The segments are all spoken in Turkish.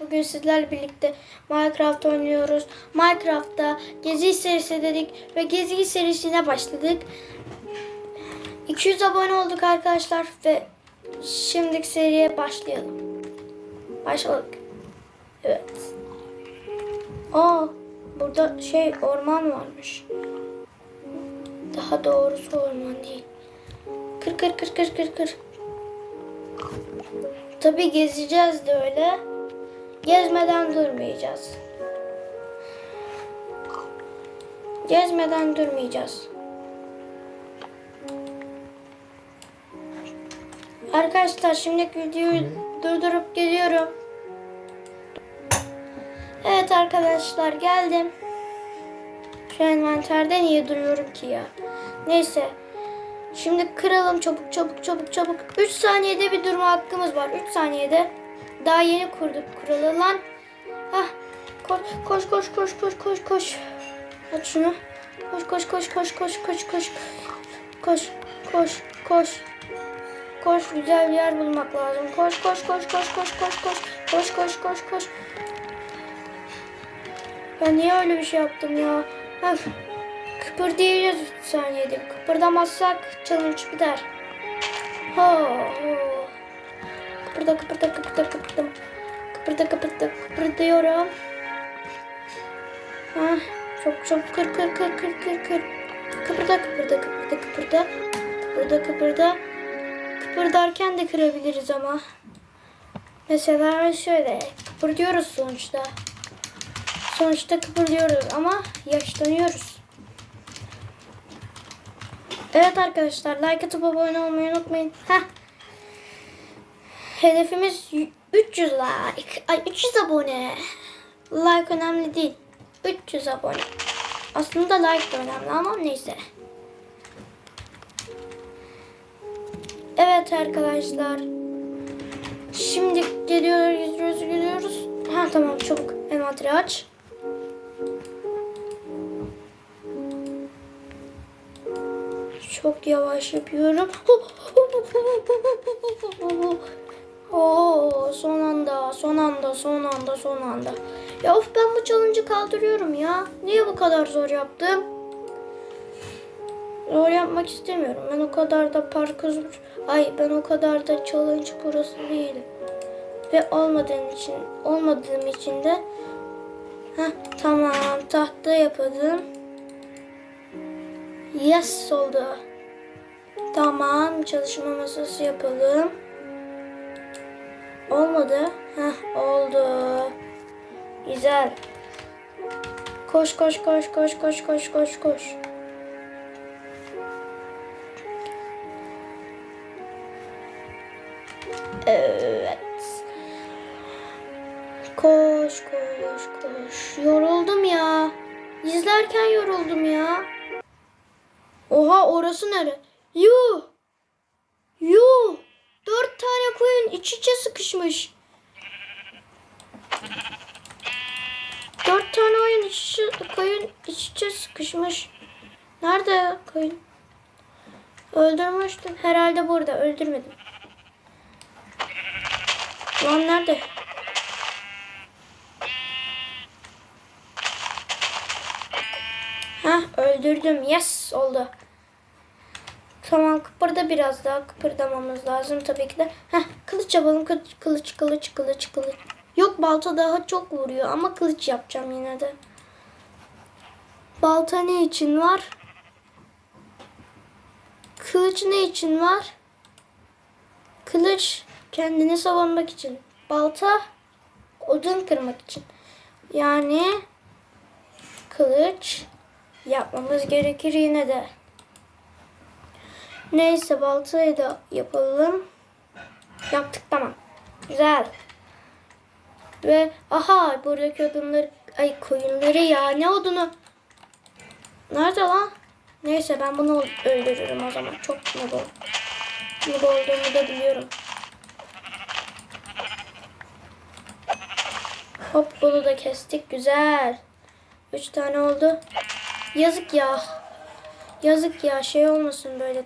Bugün sizlerle birlikte Minecraft oynuyoruz. Minecraft'ta Gezi serisi dedik ve Gezi serisine başladık. 200 abone olduk arkadaşlar ve şimdiki seriye başlayalım. Başladık. Evet. Aa, burada şey orman varmış. Daha doğrusu orman değil. Kır kır kır kır kır kır. Tabii gezeceğiz de öyle. Gezmeden durmayacağız. Gezmeden durmayacağız. Arkadaşlar şimdi videoyu durdurup geliyorum. Evet arkadaşlar geldim. Şu envanterde niye duruyorum ki ya? Neyse. Şimdi kıralım çabuk çabuk çabuk çabuk. 3 saniyede bir durma hakkımız var. 3 saniyede. Daha yeni kurduk kuralı lan. Hah. Koş koş koş koş koş koş koş. Aç şunu. Koş koş koş koş koş koş koş. Koş koş koş. Koş güzel bir yer bulmak lazım. Koş koş koş koş koş koş koş. Koş koş koş koş. Ben niye öyle bir şey yaptım ya? Hah. Kıpırdayacağız 3 saniyede. Kıpırdamazsak challenge biter. Ho ho. Kıpırda kıpırda kıpırda kıpırda. Kıpırda kıpırda kıpırdıyorum. Ha, çok çok kır kır kır kır kır kır. Kıpırda kıpırda kıpırda kıpırda. Kıpırda kıpırda. Kıpırdarken de kırabiliriz ama. Mesela şöyle kıpırdıyoruz sonuçta. Sonuçta kıpırdıyoruz ama yaşlanıyoruz. Evet arkadaşlar like atıp abone olmayı unutmayın. Heh. Hedefimiz y- 300 like. Ay 300 abone. Like önemli değil. 300 abone. Aslında like de önemli ama neyse. Evet arkadaşlar. Şimdi geliyoruz, gidiyoruz, gidiyoruz. Ha tamam çabuk envanteri aç. Çok yavaş yapıyorum. Son anda, son anda, son anda, son anda. Ya of ben bu challenge'ı kaldırıyorum ya. Niye bu kadar zor yaptım? Zor yapmak istemiyorum. Ben o kadar da parkur... Ay ben o kadar da challenge burası değilim. Ve olmadığım için, olmadığım için de Heh, tamam tahta yapalım. Yes oldu. Tamam çalışma masası yapalım. Olmadı. Heh oldu. Güzel. Koş koş koş koş koş koş koş koş. Evet. Koş koş koş. Yoruldum ya. İzlerken yoruldum ya. Oha orası nere? Yuh. Yuh. Dört tane koyun iç içe sıkışmış. Dört tane oyun iç içe, koyun iç içe sıkışmış. Nerede koyun? Öldürmüştüm. Herhalde burada. Öldürmedim. Lan nerede? Heh öldürdüm. Yes oldu. Tamam kıpırda biraz daha kıpırdamamız lazım tabii ki de. Heh kılıç yapalım. Kılıç kılıç kılıç kılıç kılıç. Yok balta daha çok vuruyor ama kılıç yapacağım yine de. Balta ne için var? Kılıç ne için var? Kılıç kendini savunmak için. Balta odun kırmak için. Yani kılıç yapmamız gerekir yine de. Neyse baltayı da yapalım. Yaptık tamam. Güzel. Ve aha buradaki odunları ay koyunları ya ne odunu? Nerede lan? Neyse ben bunu öldürürüm o zaman. Çok ol- noob olduğumu da biliyorum. Hop bunu da kestik. Güzel. Üç tane oldu. Yazık ya. Yazık ya şey olmasın böyle.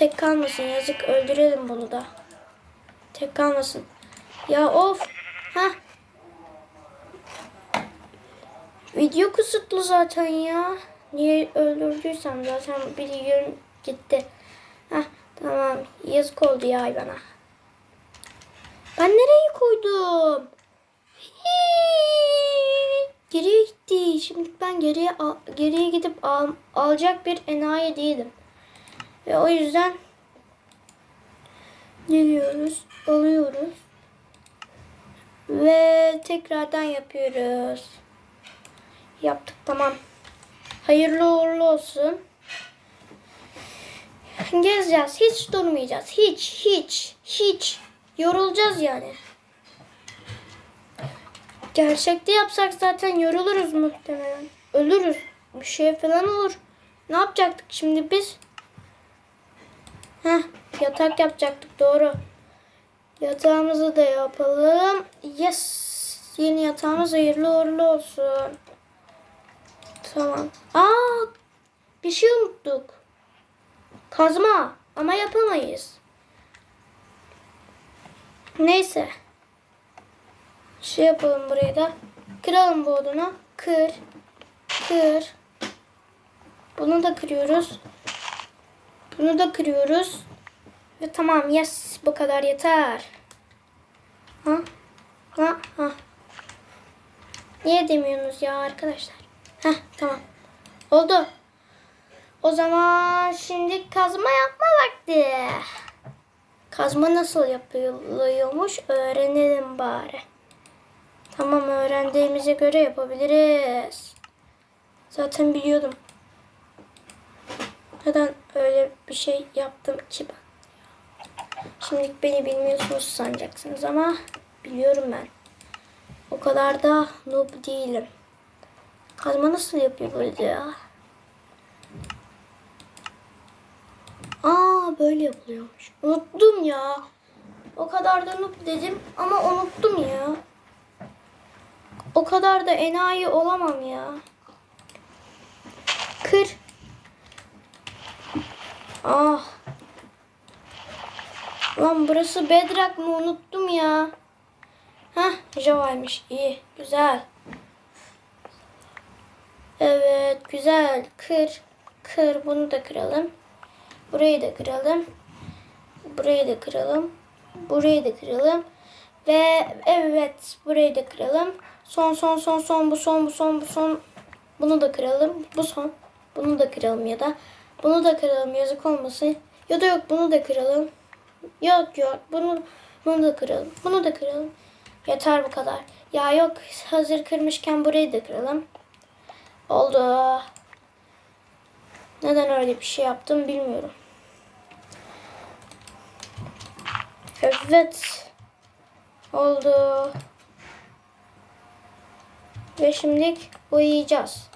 Tek kalmasın yazık öldürelim bunu da. Tek kalmasın. Ya of. Ha. Video kısıtlı zaten ya. Niye öldürdüysem zaten biliyorum gitti. Heh, tamam yazık oldu ya hayvana. Ben nereye koydum? Hii. Geriye gitti. Şimdi ben geriye geriye gidip al, alacak bir enayi değilim. Ve o yüzden geliyoruz, alıyoruz ve tekrardan yapıyoruz. Yaptık tamam. Hayırlı uğurlu olsun. Gezeceğiz. Hiç durmayacağız. Hiç, hiç, hiç. Yorulacağız yani. Gerçekte yapsak zaten yoruluruz muhtemelen. Ölürüz. Bir şey falan olur. Ne yapacaktık şimdi biz? Heh, yatak yapacaktık doğru. Yatağımızı da yapalım. Yes. Yeni yatağımız hayırlı uğurlu olsun. Tamam. Aa, bir şey unuttuk. Kazma ama yapamayız. Neyse. Şey yapalım burayı da. Kıralım bu odunu. Kır. Kır. Bunu da kırıyoruz. Bunu da kırıyoruz. Ve tamam yes bu kadar yeter. Ha? Ha? Ha? Niye demiyorsunuz ya arkadaşlar? Heh tamam. Oldu. O zaman şimdi kazma yapma vakti. Kazma nasıl yapılıyormuş öğrenelim bari. Tamam öğrendiğimize göre yapabiliriz. Zaten biliyordum. Neden öyle bir şey yaptım ki ben? Şimdi beni bilmiyorsunuz sanacaksınız ama biliyorum ben. O kadar da noob değilim. Kazma nasıl yapıyor böyle ya? Aa böyle yapılıyormuş. Unuttum ya. O kadar da noob dedim ama unuttum ya. O kadar da enayi olamam ya. Kır. Ah. Lan burası bedrock mı unuttum ya. Hah Java'ymış. İyi. Güzel. Evet. Güzel. Kır. Kır. Bunu da kıralım. Burayı da kıralım. Burayı da kıralım. Burayı da kıralım. Ve evet. Burayı da kıralım. Son son son son bu son bu son bu son. Bunu da kıralım. Bu son. Bunu da kıralım ya da. Bunu da kıralım yazık olmasın. Ya da yok bunu da kıralım. Yok yok bunu bunu da kıralım. Bunu da kıralım. Yeter bu kadar. Ya yok hazır kırmışken burayı da kıralım. Oldu. Neden öyle bir şey yaptım bilmiyorum. Evet. Oldu. Ve şimdi uyuyacağız.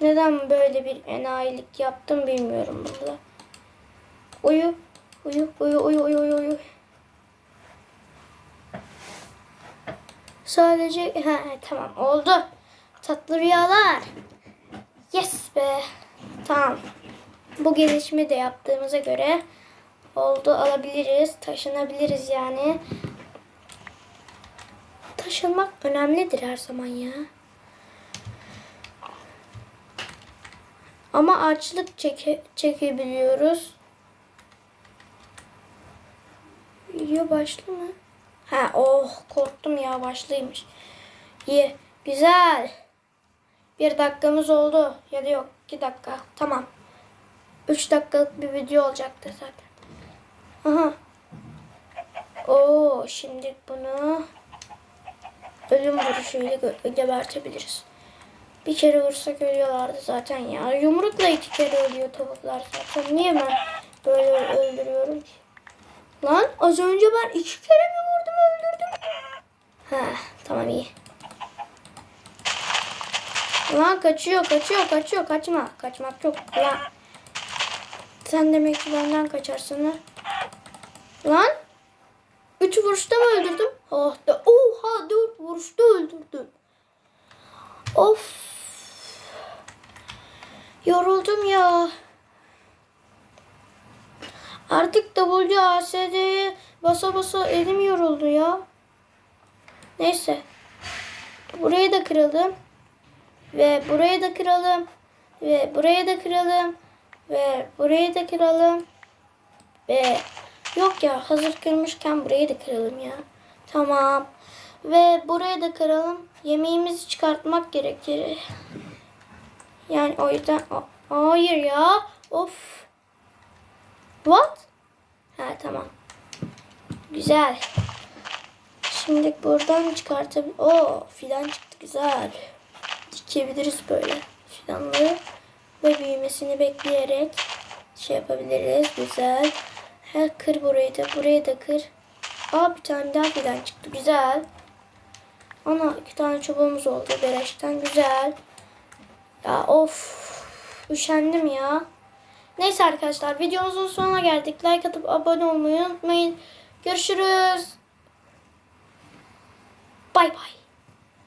Neden böyle bir enayilik yaptım bilmiyorum burada. Uyu. Uyu, uyu, uyu, uyu, uyu, uyu. Sadece ha, tamam oldu. Tatlı rüyalar. Yes be. Tamam. Bu gelişimi de yaptığımıza göre oldu alabiliriz. Taşınabiliriz yani. Taşınmak önemlidir her zaman ya. Ama açlık çeke, çekebiliyoruz. Video başlı mı? Ha oh korktum ya başlıymış. İyi güzel. Bir dakikamız oldu. Ya da yok iki dakika. Tamam. Üç dakikalık bir video olacaktı zaten. Aha. Oo şimdi bunu ölüm vuruşuyla gebertebiliriz. Bir kere vursak ölüyorlardı zaten ya. Yumrukla iki kere ölüyor tavuklar zaten. Niye ben böyle öldürüyorum ki? Lan az önce ben iki kere mi vurdum öldürdüm? Ha tamam iyi. Lan kaçıyor kaçıyor kaçıyor kaçma. Kaçmak yok lan. Sen demek ki benden kaçarsın ha. Lan. Üç vuruşta mı öldürdüm? Oh da oha dört vuruşta öldürdüm. Of. Yoruldum ya. Artık WASD'ye basa basa elim yoruldu ya. Neyse. Burayı da kıralım. Ve burayı da kıralım. Ve burayı da kıralım. Ve burayı da kıralım. Ve yok ya hazır kırmışken burayı da kıralım ya. Tamam. Ve burayı da kıralım. Yemeğimizi çıkartmak gerekir. Yani o yüzden hayır ya. Of. What? Ha tamam. Güzel. Şimdi buradan çıkartabil... Oo fidan çıktı güzel. Dikebiliriz böyle fidanları. Ve büyümesini bekleyerek şey yapabiliriz. Güzel. Ha, kır burayı da burayı da kır. Aa bir tane daha fidan çıktı. Güzel. Ana iki tane çubuğumuz oldu. Bereşten güzel. Ya of. Üşendim ya. Neyse arkadaşlar videomuzun sonuna geldik. Like atıp abone olmayı unutmayın. Görüşürüz. Bay bay.